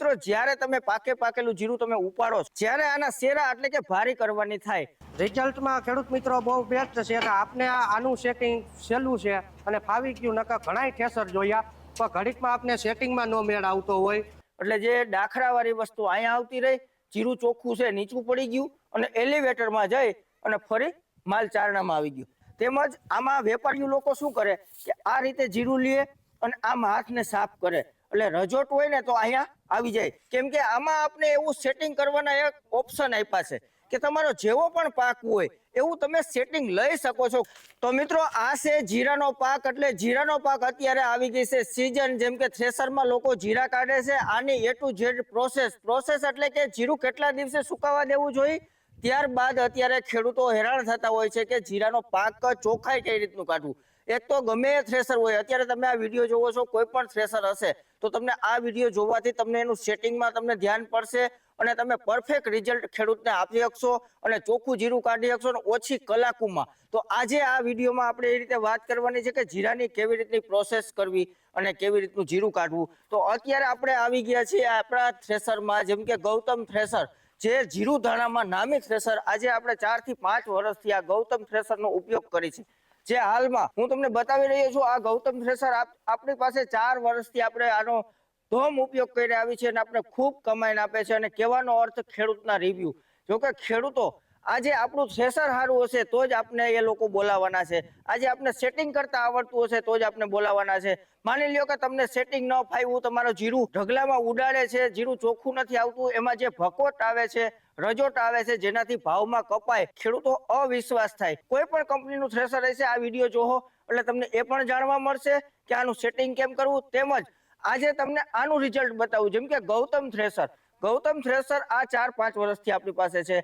મિત્રો જ્યારે તમે પાકે પાકેલું જીરું તમે ઉપાડો જ્યારે આના શેરા એટલે કે ભારી કરવાની થાય. રિઝલ્ટમાં ખેડૂત મિત્રો બહુ બેસ્ટ છે કે આપને આનું સેટિંગ સહેલું છે અને ફાવી ગયું નકા ઘણાય ઠેસર જોયા. પણ ઘડીકમાં આપને સેટિંગમાં નો મેળ આવતો હોય. એટલે જે ડાખરાવાળી વસ્તુ અહીંયા આવતી રહી જીરું ચોખ્ખું છે નીચું પડી ગયું અને એલિવેટરમાં જઈ અને ફરી માલ ચારણામાં આવી ગયું. તેમજ આમાં વેપારીઓ લોકો શું કરે કે આ રીતે જીરું લે અને આમ હાથને સાફ કરે. એટલે રજોટ હોય ને તો અહીંયા આવી જાય. કેમ કે આમાં આપણે એવું સેટિંગ કરવાના એક ઓપ્શન આપ્યા છે કે તમારો જેવો પણ પાક હોય, એવું તમે સેટિંગ લઈ શકો છો. તો મિત્રો, આ છે જીરાનો પાક, એટલે જીરાનો પાક અત્યારે આવી ગઈ છે સિઝન જેમ કે થ્રેસરમાં લોકો જીરા કાઢે છે. આની A to Z process process એટલે કે જીરું કેટલા દિવસે સુકાવા દેવું જોઈએ? ત્યારબાદ અત્યારે ખેડૂતો હેરાન થતા હોય છે કે જીરાનો પાક ચોખ્ખાઈ કઈ રીતનું કાઢવું? એક તો ગમે એ થ્રેસર હોય. અત્યારે તમે આ વીડિયો જોવો છો, કોઈ પણ થ્રેસર હશે, તો તમને આ વીડિયો જોવાથી તમને એનું સેટિંગમાં તમને ધ્યાન પડશે અને તમે પરફેક્ટ રિઝલ્ટ ખેડૂતને આપી શકશો અને ચોખ્ખું જીરું કાઢી શકશો અને ઓછી કલાકોમાં. તો આજે આ વિડીયોમાં આપણે એ રીતે વાત કરવાની છે કે જીરાની કેવી રીતની પ્રોસેસ કરવી અને કેવી રીતનું જીરું કાઢવું. તો અત્યારે આપણે આવી ગયા છીએ આપણા થ્રેસરમાં જેમ કે ગૌતમ થ્રેસર જે જીરું ધાણામાં નામી થ્રેસર આજે આપણે ચારથી પાંચ વર્ષથી આ ગૌતમ થ્રેસરનો ઉપયોગ કરી છે. જે હાલમાં હું તમને બતાવી રહ્યો છું, આ ગૌતમ થ્રેસર આપ- આપણી પાસે ચાર વર્ષથી આપણે આનો ધોમ ઉપયોગ કરી આવી છે અને આપણે ખૂબ કમાઈને આપે છે અને કહેવાનો અર્થ ખેડૂતના રિવ્યુ જોકે ખેડૂતો આજે આપણું થ્રેસર સારું હશે તો જ આપણે એ લોકો બોલાવવાના છે. આજે આપણે સેટિંગ કરતા આવડતું હશે તો જ આપણે બોલાવવાના છે. માની લ્યો કે તમને સેટિંગ ન ફાવ્યું તમારું જીરું ઢગલામાં ઉડાડે છે, જીરું ચોખ્ખું નથી આવતું, એમાં જે ભકોટ આવે છે, રજોટ આવે છે, જેનાથી ભાવમાં કપાય, ખેડૂતો અવિશ્વાસ થાય. કોઈ પણ કંપનીનું થ્રેસર હશે, આ વીડિયો જોવો, એટલે તમને એ પણ જાણવા મળશે કે આનું સેટિંગ કેમ કરવું. તેમજ આજે તમને આનું રિઝલ્ટ બતાવું. જેમ કે ગૌતમ થ્રેસર ગૌતમ થ્રેસર આ ચાર પાંચ વર્ષથી આપણી પાસે છે.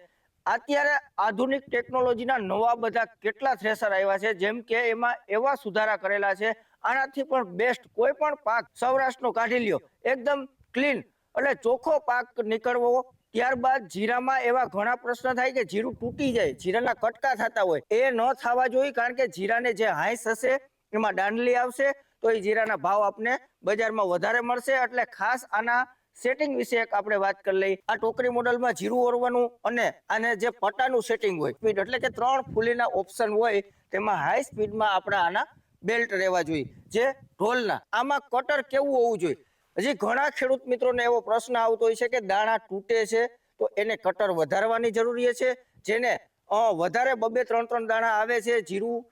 અત્યારે આધુનિક ટેકનોલોજીના નવા બધા કેટલા થ્રેસર આવ્યા છે, જેમ કે એમાં એવા સુધારા કરેલા છે, આનાથી પણ બેસ્ટ કોઈ પણ પાક સૌરાષ્ટ્રનો કાઢી લ્યો, એકદમ ક્લીન એટલે ચોખ્ખો પાક નીકળવો, ત્યારબાદ જીરામાં એવા ઘણા પ્રશ્ન થાય કે જીરું તૂટી જાય, જીરાના કટકા થતા હોય, એ ન થવા જોઈએ, કારણ કે જીરાને જે હાઈસ હશે, એમાં દાંડલી આવશે, તો એ જીરાના ભાવ આપને બજારમાં વધારે મળશે, એટલે ખાસ આના સેટિંગ વિશે એક આપણે વાત કરી લઈ આ ટોકરી મોડલમાં જીરું ઓરવાનું અને આને જે પટ્ટાનું સેટિંગ હોય સ્પીડ એટલે કે ત્રણ ફૂલીના ઓપ્શન હોય, તેમાં હાઈ સ્પીડમાં આપણા આના બેલ્ટ રહેવા જોઈએ. જે ઢોલના, આમાં કટર કેવું હોવું જોઈએ? હજી ઘણા ખેડૂત મિત્રોને એવો પ્રશ્ન આવતો હોય છે કે દાણા તૂટે છે, તો એને કટર વધારવાની જરૂરી છે? જેને વધારે બબે ત્રણ ત્રણ દાણા આવે છે, જીરું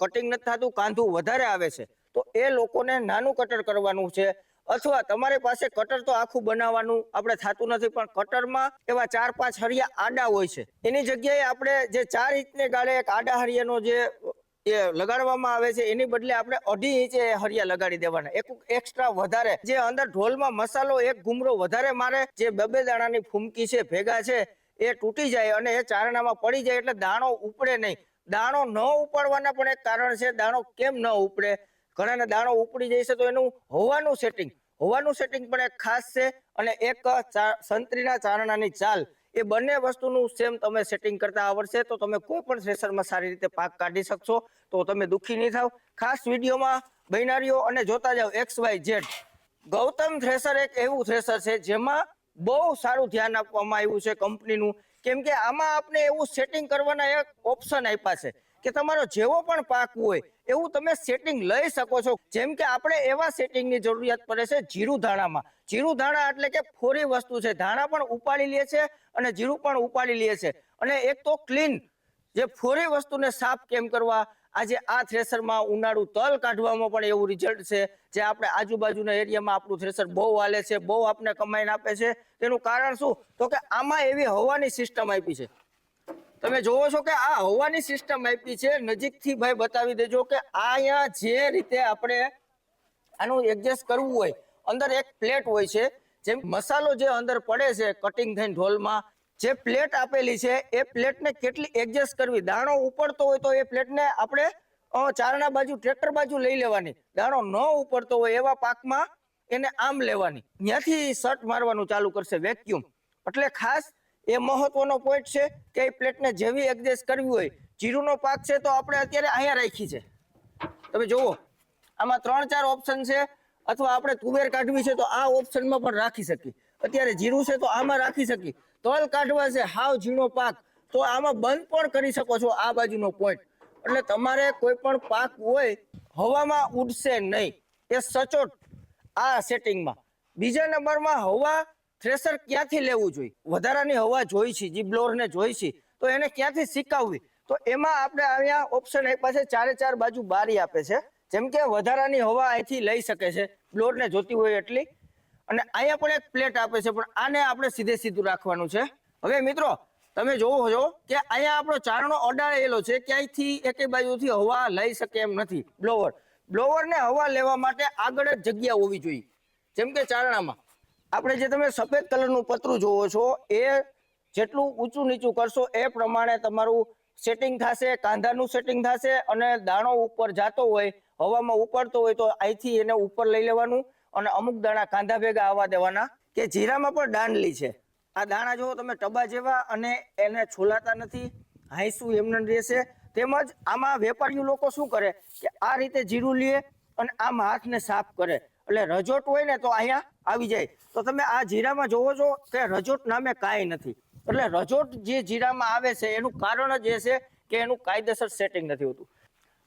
કટિંગ નથી થતું, કાંધું વધારે આવે છે. તો એ લોકોને નાનું કટર કરવાનું છે. અથવા તમારી પાસે કટર તો આખું બનાવવાનું આપણે થતું નથી, પણ કટરમાં એવા ચાર પાંચ હરિયા આડા હોય છે. એની જગ્યાએ આપણે જે ચાર ઇંચને ગાળે એક આડા હરિયાનો જે એ લગાડવામાં આવે છે, એની બદલે આપણે અઢી ઇંચે હરિયા લગાડી દેવાના. એક એક્સ્ટ્રા વધારે, જે અંદર ઢોલમાં મસાલો એક ઘૂમરો વધારે મારે, જે બબે દાણાની ફૂમકી છે, ભેગા છે, એ તૂટી જાય અને એ ચારણામાં પડી જાય એટલે દાણો ઉપડે નહીં. દાણો ન ઉપાડવાના પણ એક કારણ છે, દાણો કેમ ન ઉપડે? ઘણાને દાણો ઉપડી જાય છે તો એનું હવાનું સેટિંગ હવાનું સેટિંગ પણ એક ખાસ છે અને એક સંતરીના ચારણાની ચાલ. એ બંને વસ્તુનું સેમ તમે સેટિંગ કરતા આવડશે તો તમે કોઈ પણ થ્રેસરમાં સારી રીતે પાક કાઢી શકશો. તો તમે દુઃખી નહીં થાવ. ખાસ વિડીયોમાં બૈનારીઓ અને જોતા જાઓ X Y Z Gautam thresher એક એવું થ્રેસર છે જેમાં બહુ સારું ધ્યાન આપવામાં આવ્યું છે કંપનીનું. કેમ કે આમાં આપણે એવું સેટિંગ કરવાના એક ઓપ્શન આપ્યા છે કે તમારો જેવો પણ પાક હોય એવું તમે સેટિંગ લઈ શકો છો. જેમ કે આપણે એવા સેટિંગની જરૂરિયાત પડે છે જીરું ધાણામાં. જીરું ધાણા એટલે કે ફોરી વસ્તુ છે. ધાણા પણ ઉપાડી લે છે અને જીરું પણ ઉપાડી લે છે. અને એક તો ક્લીન જે ફોરી વસ્તુને સાફ કેમ કરવા? આજે આ થ્રેસરમાં ઉનાળુ તલ કાઢવામાં પણ એવું રિઝલ્ટ છે. જે આપણે આજુબાજુના એરિયામાં આપણું થ્રેસર બહુ હાલે છે, બહુ આપણે કમાઈને આપે છે. તેનું કારણ શું? તો કે આમાં એવી હવાની સિસ્ટમ આપી છે. તમે જોવો છો કે આ હવાની સિસ્ટમ આપી છે. નજીકથી ભાઈ બતાવી દેજો કે અહીંયા જે રીતે આપણે આનું એડજસ્ટ કરવું હોય, અંદર એક પ્લેટ હોય છે. જેમ મસાલો જે અંદર પડે છે કટિંગ થઈને ઢોલમાં, જે પ્લેટ આપેલી છે, એ પ્લેટને કેટલી એડજસ્ટ કરવી? દાણો ઉપડતો હોય તો એ પ્લેટને આપણે ચારણા બાજુ ટ્રેક્ટર બાજુ લઈ લેવાની. દાણો ન ઉપડતો હોય એવા પાકમાં એને આમ લેવાની. ત્યાંથી શર્ટ મારવાનું ચાલુ કરશે વેક્યુમ એટલે ખાસ એ મહત્વનો પોઈન્ટ છે કે એ પ્લેટને જેવી એડજસ્ટ કરવી હોય, જીરુનો પાક છે તો આપણે અત્યારે અહીંયા રાખી છે. તમે જુઓ, આમાં ત્રણ ચાર ઓપ્શન છે અથવા આપણે તુવેર કાઢવી છે તો આ ઓપ્શનમાં પણ રાખી શકીએ. અત્યારે જીરું છે તો આમાં રાખી શકીએ. તલ કાઢવા છે હાવ ઝીણો પાક, તો આમાં બંધ પણ કરી શકો છો આ બાજુનો પોઈન્ટ એટલે તમારે કોઈ પણ પાક હોય, હવામાં ઉડશે નહીં. એ સચોટ આ સેટિંગમાં બીજા નંબરમાં હવા થ્રેસર ક્યાંથી લેવું જોઈએ? વધારાની હવા જોઈ છે જે બ્લોરને જોઈ છે, તો એને ક્યાંથી શીખવવી? તો એમાં આપણે અહીંયા ઓપ્શન આપ્યા છે ચારે ચાર બાજુ બારી આપે છે. જેમ કે વધારાની હવા અહીંથી લઈ શકે છે બ્લોરને જોતી હોય એટલી. અને અહીંયા પણ એક પ્લેટ આપે છે, પણ આને આપણે સીધે સીધું રાખવાનું છે. હવે મિત્રો, તમે જોવો છો કે અહીંયા આપણો ચારણો અડાળેલો છે, ક્યાંયથી એકે બાજુથી હવા લઈ શકે એમ નથી. બ્લોવર બ્લોવરને હવા લેવા માટે આગળ જ જગ્યા હોવી જોઈએ. જેમ કે ચારણામાં. આપણે જે તમે સફેદ કલરનું પતરું જોવો છો, એ જેટલું ઊંચું નીચું કરશો, એ પ્રમાણે તમારું સેટિંગ થશે, કાંધાનું સેટિંગ થશે અને દાણો ઉપર જતો હોય, હવામાં ઉપડતો હોય તો અહીંથી એને ઉપર લઈ લેવાનું અને અમુક દાણા કાંધા ભેગા આવવા દેવાના કે જીરામાં પણ દાંડલી છે. આ દાણા જુઓ તમે ટબા જેવા અને એને છોલાતા નથી હાઈસું એમને રહેશે. તેમજ આમાં વેપારીઓ લોકો શું કરે કે આ રીતે જીરું લે અને આમ હાથને સાફ કરે. એટલે રજોટ હોય ને તો અહીંયા આવી જાય. તો તમે આ જીરામાં જોવો છો કે રજોટ નામે કાંઈ નથી. એટલે રજોટ જે જીરામાં આવે છે, એનું કારણ જ એ છે કે એનું કાયદેસર સેટિંગ નથી હોતું.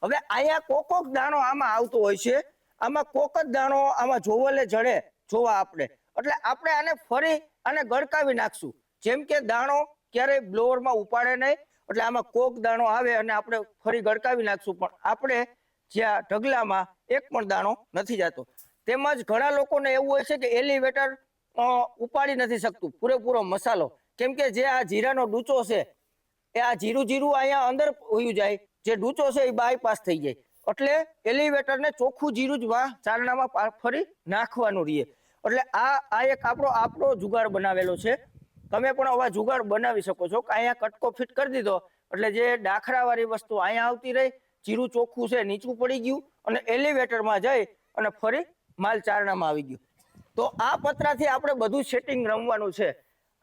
હવે અહીંયા કોક કોક દાણો આમાં આવતો હોય છે. આમાં કોક જ દાણો આમાં જોવલે જડે, જોવા આપણે. એટલે આપણે આને ફરી અને ગળકાવી નાખશું. જેમ કે દાણો ક્યારેય બ્લોવરમાં ઉપાડે નહીં, એટલે આમાં કોક દાણો આવે અને આપણે ફરી ગળકાવી નાખશું. પણ આપણે જ્યાં ઢગલામાં એક પણ દાણો નથી જતો. તેમજ ઘણા લોકોને એવું હોય છે કે એલિવેટર ઉપાડી નથી શકતું. પૂરેપૂરો મસાલો. કેમ કે જે આ જીરાનો ડૂચો છે, એ આ જીરું જીરું અહીંયા અંદર હોયું જાય. જે ડૂચો છે એ બાયપાસ થઈ જાય. એટલે એલિવેટરને ચોખ્ખું જીરું જ ચારણામાં ફરી નાખવાનું રહીએ એટલે આ આ એક આપણો આપણો જુગાડ બનાવેલો છે. તમે પણ આવા જુગાડ બનાવી શકો છો કે અહીંયા કટકો ફિટ કરી દીધો. એટલે જે ડાખરાવાળી વસ્તુ અહીંયા આવતી રહી, જીરું ચોખ્ખું છે, નીચું પડી ગયું અને એલિવેટરમાં જઈ અને ફરી માલ ચારણામાં આવી ગયું. તો આ પતરાથી આપણે બધું સેટિંગ રમવાનું છે.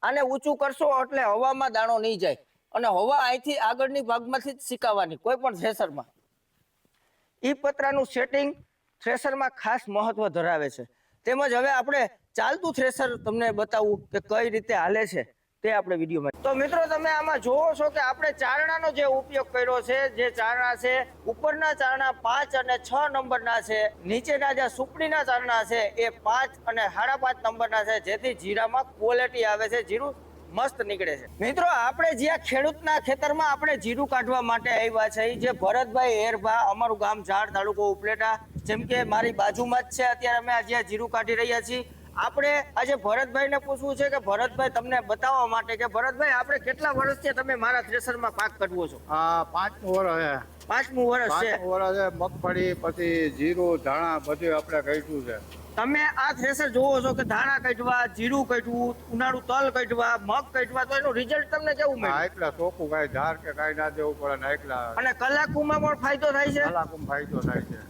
આને ઊંચું કરશો એટલે હવામાં દાણો નહીં જાય. અને હવા અહીંથી આગળની ભાગમાંથી જ સિકાવાની કોઈ પણ થ્રેસરમાં એ પતરાનું સેટિંગ થ્રેસરમાં ખાસ મહત્વ ધરાવે છે. તેમજ હવે આપણે ચાલતું થ્રેસર તમને બતાવું કે કઈ રીતે હાલે છે. તે આપણે વિડીયોમાં તો મિત્રો તમે આમાં જોવો છો કે આપણે ચારણાનો જે ઉપયોગ કર્યો છે, જે ચારણા છે, ઉપરના ચારણા પાંચ અને છ નંબરના છે, નીચેના જે સુપડીના ચારણા છે, એ પાંચ અને સાડા પાંચ નંબરના છે, જેથી જીરામાં ક્વોલિટી આવે છે, જીરું મસ્ત નીકળે છે. મિત્રો, આપણે જ્યાં ખેડૂતના ખેતરમાં આપણે જીરું કાઢવા માટે આવ્યા છે જે ભરતભાઈ એરભા અમારું ગામ ઝાડ તાલુકો ઉપલેટા, જેમ કે મારી બાજુમાં જ છે, અત્યારે અમે આ જીરું કાઢી રહ્યા છીએ આપણે આજે ભરતભાઈને પૂછવું છે કે ભરતભાઈ તમને બતાવવા માટે કે ભરતભાઈ આપણે કેટલા વર્ષથી તમે મારા થ્રેસરમાં પાક કરવો છો? આ પાંચમું વર્ષ છે. પાંચમું વર્ષ છે. વર્ષ છે મગફળી પછી જીરું ધાણા બધું આપણે કાઢ્યું છે. તમે આ થ્રેસર જોવો છો કે ધાણા કાઢવા જીરું કાઢવું ઉનાળું તલ કાઢવા મગ કાઢવા તો એનું રિઝલ્ટ તમને કેવું મળે આટલા ચોખ્ખું કાંઈ ધાર કે કાંઈ ના દેવું પડે ને આટલા અને કલાકુમાં પણ ફાયદો થાય છે? કલાકમાં ફાયદો થાય છે.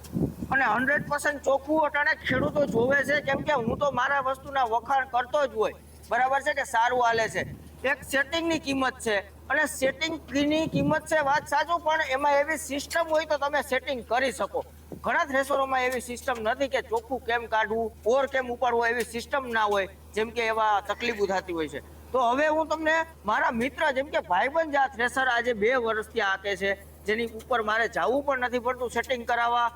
અને હંડ્રેડ પર્સન્ટ ચોખ્ખું અટાણે ખેડૂતો જોવે છે. કેમ કે હું તો મારા વસ્તુના વખાણ કરતો જ હોય. બરાબર છે કે સારું હાલે છે. એક સેટિંગની કિંમત છે અને સેટિંગની કિંમત છે વાત સાચું, પણ એમાં એવી સિસ્ટમ હોય તો તમે સેટિંગ કરી શકો. ઘણા થ્રેસરોમાં એવી સિસ્ટમ નથી કે ચોખ્ખું કેમ કાઢવું, ઓર કેમ ઉપાડવું એવી સિસ્ટમ ના હોય, જેમ કે એવા તકલીફો થતી હોય છે. તો હવે હું તમને મારા મિત્ર જેમ કે ભાઈબંધ આ થ્રેસર આજે બે વર્ષથી આકે છે. જેની ઉપર મારે જવું પણ નથી પડતું સેટિંગ કરાવવા.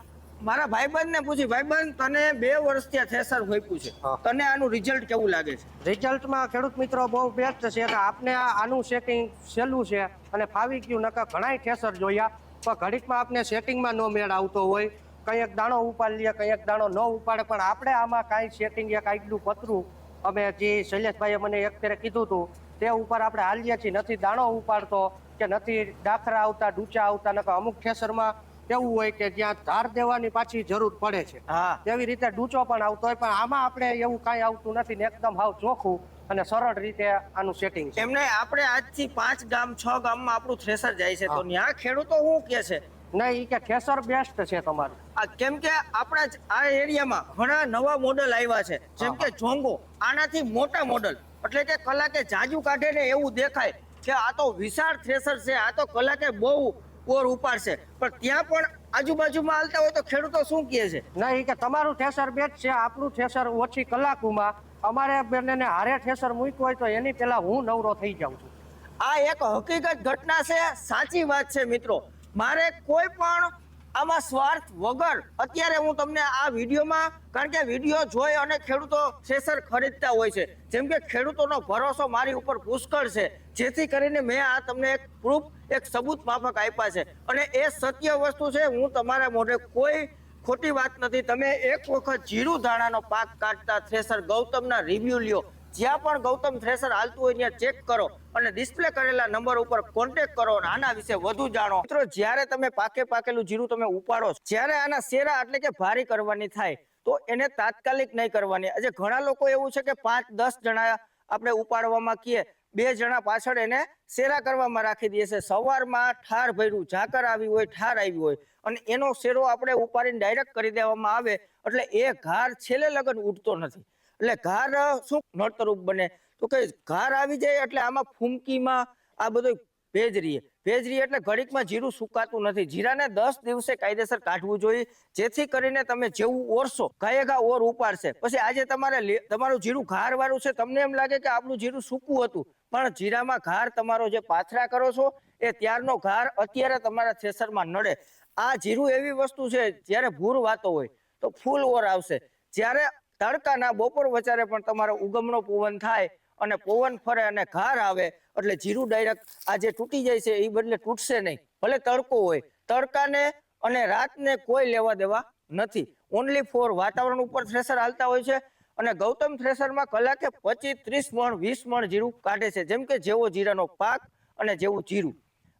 મારા ભાઈબંધ ને પૂછી ભાઈબંધ તને બે વર્ષથી આ થેસર હોઈપું છે. તને આનું રિઝલ્ટ કેવું લાગે છે? રિઝલ્ટમાં ખેડૂત મિત્રો બહુ બેસ્ટ છે કે આપને આનું સેટિંગ સહેલું છે અને ફાવી ગયું નકા ઘણાય થેસર જોયા. પણ ઘડીકમાં આપને સેટિંગમાં નો મેળ આવતો હોય. કંઈ એક દાણો ઉપાડી લે કંઈ એક દાણો ન ઉપાડે પણ આપણે આમાં કાંઈ સેટિંગ એક આટલું પતરું. અમે જે શૈલેષભાઈએ મને એક ફેરે કીધું હતું તે ઉપર આપણે હાલીએ છીએ. નથી દાણો ઉપાડતો કે નથી ડાખરા આવતા ડૂચા આવતા નકા અમુક ઠેસરમાં એવું હોય કે જ્યાં ધાર દેવાની પાછી જરૂર પડે છે. હા. તેવી રીતે ડૂચો પણ આવતો હોય પણ આમાં આપણે એવું કાંઈ આવતું નથી ને એકદમ હાવ ચોખ્ખું અને સરળ રીતે આનું સેટિંગ છે. એમને આપણે આજથી પાંચ ગામ છ ગામમાં આપણું થ્રેસર જાય છે. તો ત્યાં ખેડૂતો શું કે છે? નહીં કે થ્રેસર બેસ્ટ છે તમારું. આ કેમ કે આપણા આ એરિયામાં ઘણા નવા મોડલ આવ્યા છે. જેમ કે જોંગો આનાથી મોટા મોડલ એટલે કે કલાકે જાજુ કાઢે ને એવું દેખાય કે આ તો વિશાળ થ્રેસર છે આ તો કલાકે બહુ ઓર ઉપાડશે. પણ ત્યાં પણ આજુબાજુમાં હાલતા હોય તો ખેડૂતો શું કહે છે? નહીં કે તમારું ઠેસર બેટ છે આપણું ઠેસર ઓછી કલાકોમાં. અમારે બંનેને હારે ઠેસર મૂક્યું હોય તો એની પહેલા હું નવરો થઈ જાઉં છું. આ એક હકીકત ઘટના છે સાચી વાત છે મિત્રો. મારે કોઈ પણ આમાં સ્વાર્થ વગર અત્યારે હું તમને આ વિડીયોમાં કારણ કે વીડિયો જોઈ અને ખેડૂતો થેસર ખરીદતા હોય છે. જેમ કે ખેડૂતોનો ભરોસો મારી ઉપર પુષ્કળ છે. જેથી કરીને મેં આ તમને એક પ્રૂફ એક સબૂત માફક આપ્યા છે. અને એ સત્ય વસ્તુ છે, હું તમારા મોઢે કોઈ ખોટી વાત નથી. તમે એક વખત જીરું ધાણાનો પાક કાઢતા થ્રેસર ગૌતમના રિવ્યુ લ્યો. જ્યાં પણ ગૌતમ થ્રેસર હાલતું હોય ત્યાં ચેક કરો અને ડિસ્પ્લે કરેલા નંબર ઉપર કોન્ટેક્ટ કરો અને આના વિશે વધુ જાણો. મિત્રો, જ્યારે તમે પાકે પાકેલું જીરું તમે ઉપાડો જ્યારે આના શેરા એટલે કે ભારી કરવાની થાય, તો એને તાત્કાલિક નહીં કરવાની. આજે ઘણા લોકો એવું છે કે પાંચ દસ જણા આપણે ઉપાડવામાં કીએ બે જણા પાછળ એને શેરા કરવામાં રાખી દઈએ છે સવારમાં ઠાર ભર્યું, ઝાકર આવી હોય, ઠાર આવી હોય. અને એનો શેરો આપણે ઉપાડીને ડાયરેક્ટ કરી દેવામાં આવે એટલે એ ઘાર છેલ્લે લગન ઉઠતો નથી. એટલે ઘાર શું નડતરૂપ બને? તો કે ઘાર આવી જાય એટલે આમાં ફૂમકીમાં આ બધું ભેજ રહીએ ભેજ રહીએ એટલે ઘડીકમાં જીરું સુકાતું નથી. જીરાને દસ દિવસે કાયદેસર કાઢવું જોઈએ. જેથી કરીને તમે જેવું ઓરશો ગાયે ઘા ઓર ઉપાડશે. પછી આજે તમારે તમારું જીરું ઘાર વાળું છે. તમને એમ લાગે કે આપણું જીરું સૂકું હતું. પણ જીરામાં ઘાર તમારો જે પાથરા કરો છો, એ ત્યારનો ઘાર અત્યારે તમારા થ્રેસરમાં નડે. આ જીરું એવી વસ્તુ છે, જ્યારે ભૂર વાતો હોય, તો ફૂલ ઓર આવશે. જ્યારે તડકાના બપોર વચારે પણ તમારો ઉગમનો પવન થાય અને પવન ફરે અને ઘાર આવે, એટલે જીરું ડાયરેક્ટ આ જે તૂટી જાય છે, એ બદલે તૂટશે નહીં. ભલે તડકો હોય, તડકાને અને રાતને કોઈ લેવા દેવા નથી. ઓનલી ફોર વાતાવરણ ઉપર થ્રેસર હાલતા હોય છે અને ગૌતમ થ્રેસરમાં કલાકે પચીસ, ત્રીસ મણ, વીસ મણ જીરું કાઢે છે. જેમ કે જેવો જીરાનો પાક અને જેવું જીરું.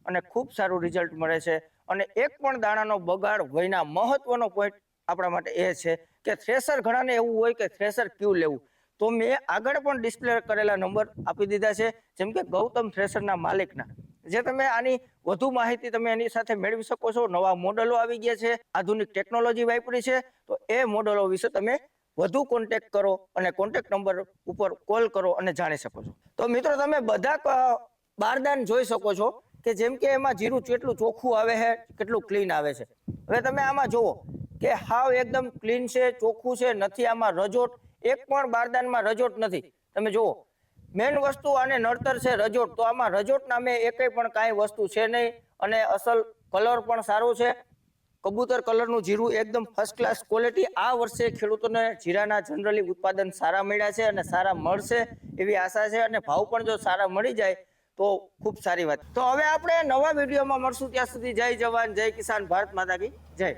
અને ખૂબ સારું રિઝલ્ટ મળે છે. અને એક પણ દાણાનો બગાડ વયના મહત્વનો પોઈન્ટ આપણા માટે એ છે કે થ્રેસર ઘણાને એવું હોય કે થ્રેસર ક્યુ લેવું. તો મેં આગળ પણ ડિસ્પ્લે કરેલા નંબર આપી દીધા છે. જેમ કે ગૌતમ થ્રેસરના માલિકના. જે તમે આની વધુ માહિતી તમે એની સાથે મેળવી શકો છો. નવા મોડલો આવી ગયા છે. આધુનિક ટેકનોલોજી વાપરી છે. તો એ મોડલો વિશે તમે વધુ કોન્ટેક્ટ કરો અને કોન્ટેક્ટ નંબર ઉપર કોલ કરો અને જાણી શકો છો. તો મિત્રો, તમે બધા બારદાન જોઈ શકો છો કે જેમ કે એમાં જીરું કેટલું ચોખ્ખું આવે છે, કેટલું ક્લીન આવે છે. હવે તમે આમાં જુઓ કે હાવ એકદમ ક્લીન છે, ચોખ્ખું છે, નથી આમાં રજોટ, એક પણ બારદાનમાં રજોટ નથી. તમે જુઓ મેન વસ્તુ આને નડતર છે રજોટ. તો આમાં રજોટ નામે એકે પણ કાંઈ વસ્તુ છે નહીં અને અસલ કલર પણ સારો છે કબૂતર કલરનું જીરું એકદમ ફર્સ્ટ ક્લાસ ક્વોલિટી આ વર્ષે ખેડૂતોને જીરાના જનરલી ઉત્પાદન સારા મળ્યા છે અને સારા મળશે એવી આશા છે અને ભાવ પણ જો સારા મળી જાય તો ખૂબ સારી વાત. તો હવે આપણે નવા વિડીયોમાં મળશું. ત્યાં સુધી જય જવાન, જય કિસાન, ભારત માતા જય.